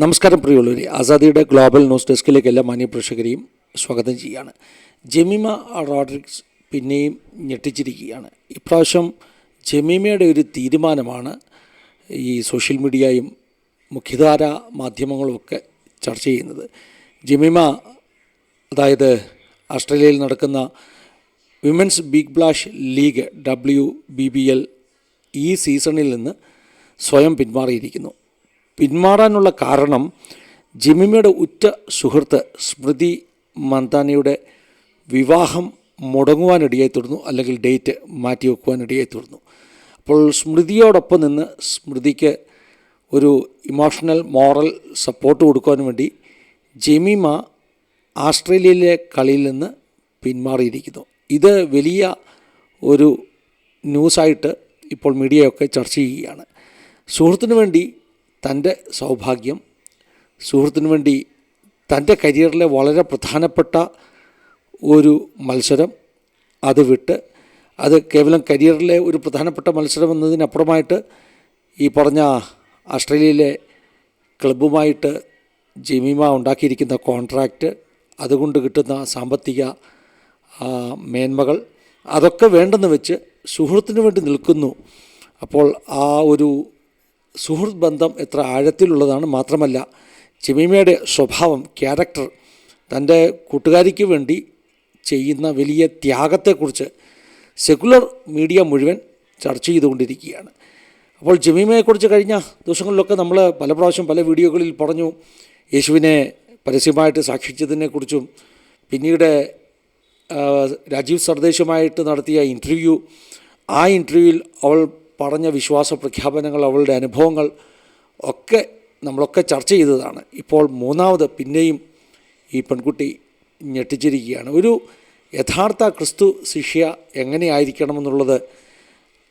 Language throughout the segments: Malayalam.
നമസ്കാരം പ്രിയുള്ളവരെ ആസാദിയുടെ ഗ്ലോബൽ ന്യൂസ് ഡെസ്കിലേക്ക് എല്ലാ മാന്യ മാന്യപ്രേക്ഷകരെയും സ്വാഗതം ചെയ്യുകയാണ്. ജമീമ റോഡ്രിക്സ് പിന്നെയും ഞെട്ടിച്ചിരിക്കുകയാണ്. ഇപ്രാവശ്യം ജമീമയുടെ ഒരു തീരുമാനമാണ് ഈ സോഷ്യൽ മീഡിയയും മുഖ്യധാര മാധ്യമങ്ങളുമൊക്കെ ചർച്ച ചെയ്യുന്നത്. ജമീമ അതായത് ഓസ്ട്രേലിയയിൽ നടക്കുന്ന women's big bash league W B B L ഈ സീസണിൽ നിന്ന് സ്വയം പിന്മാറിയിരിക്കുന്നു. പിന്മാറാനുള്ള കാരണം ജമിമയുടെ ഉറ്റ സുഹൃത്ത് സ്മൃതി മന്ദാനയുടെ വിവാഹം മുടങ്ങുവാനിടയായി തീർന്നു അല്ലെങ്കിൽ ഡേറ്റ് മാറ്റി വെക്കുവാനിടയായി തീർന്നു അപ്പോൾ സ്മൃതിയോടൊപ്പം നിന്ന് സ്മൃതിക്ക് ഒരു ഇമോഷണൽ മോറൽ സപ്പോർട്ട് കൊടുക്കുവാൻ വേണ്ടി ജെമിമ ആസ്ട്രേലിയയിലെ കളിയിൽ നിന്ന് പിന്മാറിയിരിക്കുന്നു. ഇത് വലിയ ഒരു ന്യൂസായിട്ട് ഇപ്പോൾ മീഡിയയൊക്കെ ചർച്ച ചെയ്യുകയാണ്. സുഹൃത്തിനു വേണ്ടി തന്റെ സൗഭാഗ്യം സുഹൃത്തിനു വേണ്ടി തന്റെ കരിയറിലെ വളരെ പ്രധാനപ്പെട്ട ഒരു മത്സരം അത് വിട്ട് അത് കേവലം കരിയറിലെ ഒരു പ്രധാനപ്പെട്ട മത്സരം എന്നതിനപ്പുറമായിട്ട് ഈ പറഞ്ഞ ഓസ്ട്രേലിയയിലെ ക്ലബുമായിട്ട് ജിമിമ ഉണ്ടാക്കിയിരിക്കുന്ന കോൺട്രാക്റ്റ് അതുകൊണ്ട് കിട്ടുന്ന സാമ്പത്തിക മേന്മകൾ അതൊക്കെ വേണ്ടെന്ന് വെച്ച് സുഹൃത്തിന് വേണ്ടി നിൽക്കുന്നു. അപ്പോൾ ആ ഒരു സുഹൃത്ത് ബന്ധം എത്ര ആഴത്തിലുള്ളതാണ് മാത്രമല്ല ജമീമയുടെ സ്വഭാവം ക്യാരക്ടർ തന്റെ കൂട്ടുകാരിക്ക് വേണ്ടി ചെയ്യുന്ന വലിയ ത്യാഗത്തെക്കുറിച്ച് സെക്കുലർ മീഡിയ മുഴുവൻ ചർച്ച ചെയ്തുകൊണ്ടിരിക്കുകയാണ്. അപ്പോൾ ജമീമയെക്കുറിച്ച് കഴിഞ്ഞ ദിവസങ്ങളിലൊക്കെ നമ്മൾ പല പ്രാവശ്യം പല വീഡിയോകളിൽ പറഞ്ഞു യേശുവിനെ പരസ്യമായിട്ട് സാക്ഷിച്ചതിനെക്കുറിച്ചും പിന്നീട് രാജീവ് സർദേശുമായിട്ട് നടത്തിയ ഇന്റർവ്യൂ ആ ഇന്റർവ്യൂവിൽ അവൾ പറഞ്ഞ വിശ്വാസ പ്രഖ്യാപനങ്ങൾ അവളുടെ അനുഭവങ്ങൾ ഒക്കെ നമ്മളൊക്കെ ചർച്ച ചെയ്തതാണ്. ഇപ്പോൾ മൂന്നാമത് പിന്നെയും ഈ പെൺകുട്ടി ഞെട്ടിച്ചിരിക്കുകയാണ്. ഒരു യഥാർത്ഥ ക്രിസ്തു ശിഷ്യ എങ്ങനെയായിരിക്കണമെന്നുള്ളത്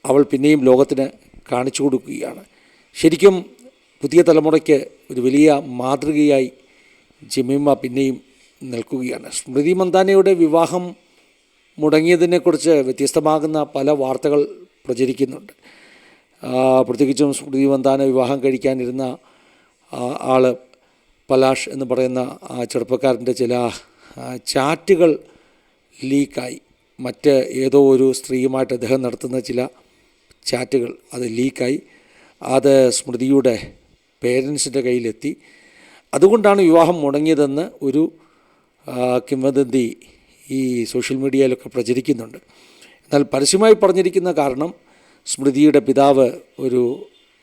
അവൾ പിന്നെയും ലോകത്തിന് കാണിച്ചു കൊടുക്കുകയാണ്. ശരിക്കും പുതിയ തലമുറയ്ക്ക് ഒരു വലിയ മാതൃകയായി ജമീമ പിന്നെയും നിൽക്കുകയാണ്. സ്മൃതി മന്ദാനയുടെ വിവാഹം മുടങ്ങിയതിനെക്കുറിച്ച് വ്യത്യസ്തമാകുന്ന പല വാർത്തകൾ പ്രചരിക്കുന്നുണ്ട്. പ്രത്യേകിച്ചും സ്മൃതി വന്താന വിവാഹം കഴിക്കാനിരുന്ന ആൾ പലാഷ് എന്ന് പറയുന്ന ആ ചെറുപ്പക്കാരന്റെ ചില ചാറ്റുകൾ ലീക്കായി. മറ്റ് ഏതോ ഒരു സ്ത്രീയുമായിട്ട് അദ്ദേഹം നടത്തുന്ന ചില ചാറ്റുകൾ അത് ലീക്കായി. അത് സ്മൃതിയുടെ പേരൻസിന്റെ കയ്യിലെത്തി. അതുകൊണ്ടാണ് വിവാഹം മുടങ്ങിയതെന്ന് ഒരു കിംവദന്തി ഈ സോഷ്യൽ മീഡിയയിലൊക്കെ പ്രചരിക്കുന്നുണ്ട്. എന്നാൽ പരസ്യമായി പറഞ്ഞിരിക്കുന്ന കാരണം സ്മൃതിയുടെ പിതാവ് ഒരു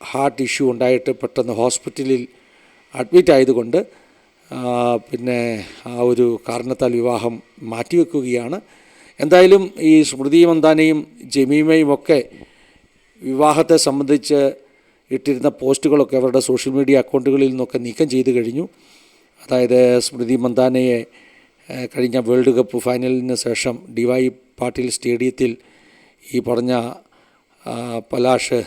ഹാർട്ട് ഇഷ്യൂ ഉണ്ടായിട്ട് പെട്ടെന്ന് ഹോസ്പിറ്റലിൽ അഡ്മിറ്റ് ആയതുകൊണ്ട് പിന്നെ ആ ഒരു കാരണത്താൽ വിവാഹം മാറ്റിവെക്കുകയാണ്. എന്തായാലും ഈ സ്മൃതി മന്ദാനയും ജമീമയും ഒക്കെ വിവാഹത്തെ സംബന്ധിച്ച് ഇട്ടിരുന്ന പോസ്റ്റുകളൊക്കെ അവരുടെ സോഷ്യൽ മീഡിയ അക്കൗണ്ടുകളിൽ നിന്നൊക്കെ നീക്കം ചെയ്ത് കഴിഞ്ഞു. അതായത് സ്മൃതി മന്ദാനയെ കഴിഞ്ഞ വേൾഡ് കപ്പ് ഫൈനലിന് ശേഷം ഡി വൈ പാട്ടീൽ സ്റ്റേഡിയത്തിൽ ഈ പറഞ്ഞ പലാഷ്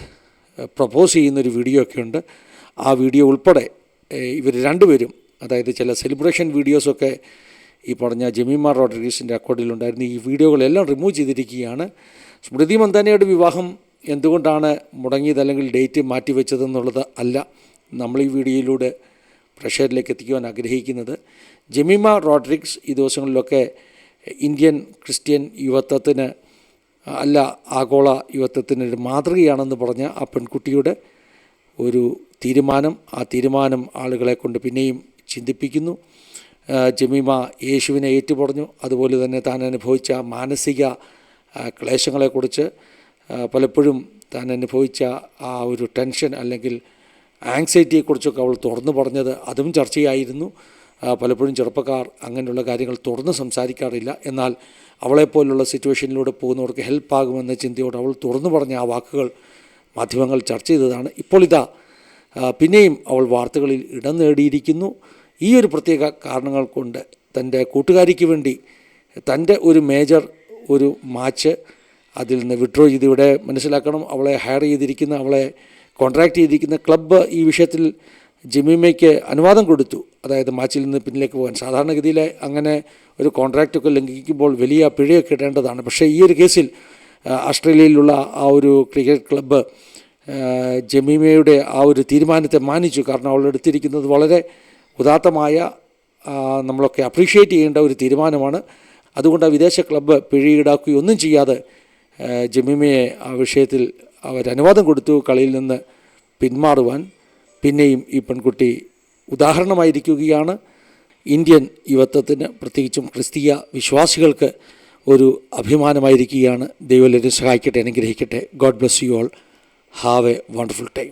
പ്രപ്പോസ് ചെയ്യുന്നൊരു വീഡിയോ ഒക്കെ ഉണ്ട് ആ വീഡിയോ ഉൾപ്പെടെ ഇവർ രണ്ടുപേരും അതായത് ചില സെലിബ്രേഷൻ വീഡിയോസൊക്കെ ഈ പറഞ്ഞ ജമീമാർ റോഡ്രിഗീസിന്റെ അക്കൗണ്ടിലുണ്ടായിരുന്നു ഈ വീഡിയോകളെല്ലാം റിമൂവ് ചെയ്തിരിക്കുകയാണ്. സ്മൃതി മന്ദാനയുടെ വിവാഹം എന്തുകൊണ്ടാണ് മുടങ്ങിയത് അല്ലെങ്കിൽ ഡേറ്റ് മാറ്റിവെച്ചതെന്നുള്ളത് അല്ല നമ്മൾ ഈ വീഡിയോയിലൂടെ പ്രഷറിലേക്ക് എത്തിക്കുവാൻ ആഗ്രഹിക്കുന്നത്. ജമീമ റോഡ്രിക്സ് ഈ ദിവസങ്ങളിലൊക്കെ ഇന്ത്യൻ ക്രിസ്ത്യൻ യുവത്വത്തിന് അല്ല ആഗോള യുവത്വത്തിനൊരു മാതൃകയാണെന്ന് പറഞ്ഞ ആ പെൺകുട്ടിയുടെ ഒരു തീരുമാനം ആ തീരുമാനം ആളുകളെ കൊണ്ട് പിന്നെയും ചിന്തിപ്പിക്കുന്നു. ജമീമ യേശുവിനെ ഏറ്റുപറഞ്ഞു. അതുപോലെ തന്നെ താൻ അനുഭവിച്ച മാനസിക ക്ലേശങ്ങളെക്കുറിച്ച് പലപ്പോഴും താൻ അനുഭവിച്ച ആ ഒരു ടെൻഷൻ അല്ലെങ്കിൽ ആങ്സൈറ്റിയെക്കുറിച്ചൊക്കെ അവൾ തുറന്നു പറഞ്ഞത് അതും ചർച്ചയായിരുന്നു. പലപ്പോഴും ചെറുപ്പക്കാർ അങ്ങനെയുള്ള കാര്യങ്ങൾ തുറന്ന് സംസാരിക്കാറില്ല. എന്നാൽ അവളെപ്പോലുള്ള സിറ്റുവേഷനിലൂടെ പോകുന്നവർക്ക് ഹെൽപ്പാകുമെന്ന ചിന്തയോട് അവൾ തുറന്നു പറഞ്ഞ ആ വാക്കുകൾ മാധ്യമങ്ങൾ ചർച്ച ചെയ്തതാണ്. ഇപ്പോൾ ഇതാ പിന്നെയും അവൾ വാർത്തകളിൽ ഇടം നേടിയിരിക്കുന്നു. ഈ ഒരു പ്രത്യേക കാരണങ്ങൾ കൊണ്ട് തന്റെ കൂട്ടുകാരിക്ക് വേണ്ടി തന്റെ ഒരു മേജർ ഒരു മാച്ച് അതിൽ നിന്ന് വിഡ്രോ ചെയ്ത് ഇവിടെ മനസ്സിലാക്കണം. അവളെ ഹയർ ചെയ്തിരിക്കുന്ന അവളെ കോൺട്രാക്റ്റ് ചെയ്തിരിക്കുന്ന ക്ലബ്ബ് ഈ വിഷയത്തിൽ ജമീമയ്ക്ക് അനുവാദം കൊടുത്തു. അതായത് മാച്ചിൽ നിന്ന് പിന്നിലേക്ക് പോകാൻ. സാധാരണഗതിയിൽ അങ്ങനെ ഒരു കോൺട്രാക്റ്റൊക്കെ ലംഘിക്കുമ്പോൾ വലിയ പിഴയൊക്കെ ഇടേണ്ടതാണ്. പക്ഷേ ഈ ഒരു കേസിൽ ഓസ്ട്രേലിയയിലുള്ള ആ ഒരു ക്രിക്കറ്റ് ക്ലബ്ബ് ജമീമയുടെ ആ ഒരു തീരുമാനത്തെ മാനിച്ചു. കാരണം അവൾ എടുത്തിരിക്കുന്നത് വളരെ ഉദാത്തമായ നമ്മളൊക്കെ അപ്രീഷിയേറ്റ് ചെയ്യേണ്ട ഒരു തീരുമാനമാണ്. അതുകൊണ്ട് ആ വിദേശ ക്ലബ്ബ് പിഴ ഈടാക്കുകയൊന്നും ചെയ്യാതെ ജമീമയെ ആ വിഷയത്തിൽ അവർ അനുവാദം കൊടുത്തു. കളിയിൽ നിന്ന് പിന്മാറുവാൻ പിന്നെയും ഈ പെൺകുട്ടി ഉദാഹരണമായിരിക്കുകയാണ്. ഇന്ത്യൻ യുവത്വത്തിന് പ്രത്യേകിച്ചും ക്രിസ്തീയ വിശ്വാസികൾക്ക് ഒരു അഭിമാനമായിരിക്കുകയാണ്. ദൈവം എല്ലാവരും സഹായിക്കട്ടെ അനുഗ്രഹിക്കട്ടെ. God bless you all have a wonderful time